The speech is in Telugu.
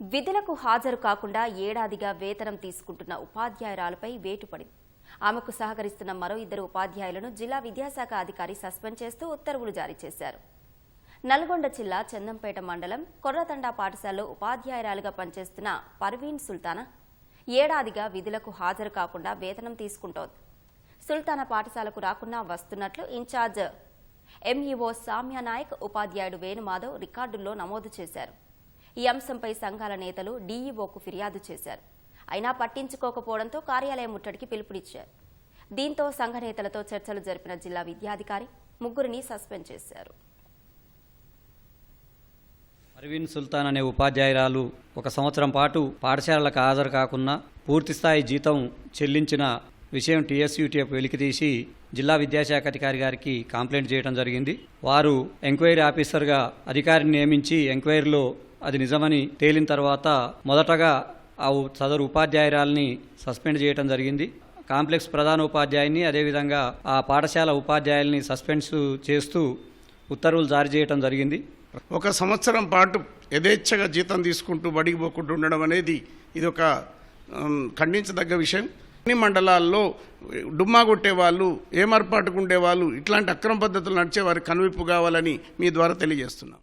విధులకు హాజరు కాకుండా ఏడాదిగా వేతనం తీసుకుంటున్న ఉపాధ్యాయురాలపై వేటు పడింది ఆమెకు సహకరిస్తున్న మరో ఇద్దరు ఉపాధ్యాయులను జిల్లా విద్యాశాఖ అధికారి సస్పెండ్ చేస్తూ ఉత్తర్వులు జారీ చేశారు. నల్గొండ జిల్లా చందంపేట మండలం కొర్రతండా పాఠశాలలో ఉపాధ్యాయురాలుగా పనిచేస్తున్న పర్వీన్ సుల్తానా ఏడాదిగా విధులకు హాజరు కాకుండా వేతనం తీసుకుంటోంది. సుల్తానా పాఠశాలకు రాకున్నా వస్తున్నట్లు ఇన్ఛార్జ్ ఎంఈఓ సామ్య నాయక్ ఉపాధ్యాయుడు వేణుమాధవ్ రికార్డుల్లో నమోదు చేశారు. ఈ అంశంపై సంఘాల నేతలు డీఈఓకు ఫిర్యాదు చేశారు. అయినా పట్టించుకోకపోవడంతో కార్యాలయం ముట్టడికి పిలుపునిచ్చారు. దీంతో సంఘ నేతలతో చర్చలు జరిపిన జిల్లా విద్యాధికారి ముగ్గురిని సస్పెండ్ చేశారు. అరవింద్ సుల్తాన్ అనే ఉపాధ్యాయురాలు ఒక సంవత్సరం పాటు పాఠశాలలకు హాజరు కాకుండా పూర్తిస్థాయి జీతం చెల్లించిన విషయం టీఎస్యూటీఎఫ్ వెలికితీసి జిల్లా విద్యాశాఖ అధికారి గారికి కంప్లైంట్ చేయడం జరిగింది. వారు ఎంక్వైరీ ఆఫీసర్గా అధికారిని నియమించి ఎంక్వైరీలో అది నిజమని తేలిన తర్వాత మొదటగా ఆ సదరు ఉపాధ్యాయురాల్ని సస్పెండ్ చేయడం జరిగింది. కాంప్లెక్స్ ప్రధాన ఉపాధ్యాయుని అదేవిధంగా ఆ పాఠశాల ఉపాధ్యాయుల్ని సస్పెండ్స్ చేస్తూ ఉత్తర్వులు జారీ చేయడం జరిగింది. ఒక సంవత్సరం పాటు యథేచ్ఛగా జీతం తీసుకుంటూ బడికి పోకుండా ఉండడం అనేది ఇది ఒక ఖండించదగ్గ విషయం. అన్ని మండలాల్లో డుమ్మా కొట్టే వాళ్ళు ఇట్లాంటి అక్రమ పద్ధతులు నడిచే వారికి కనువిప్పు కావాలని మీ ద్వారా తెలియజేస్తున్నాం.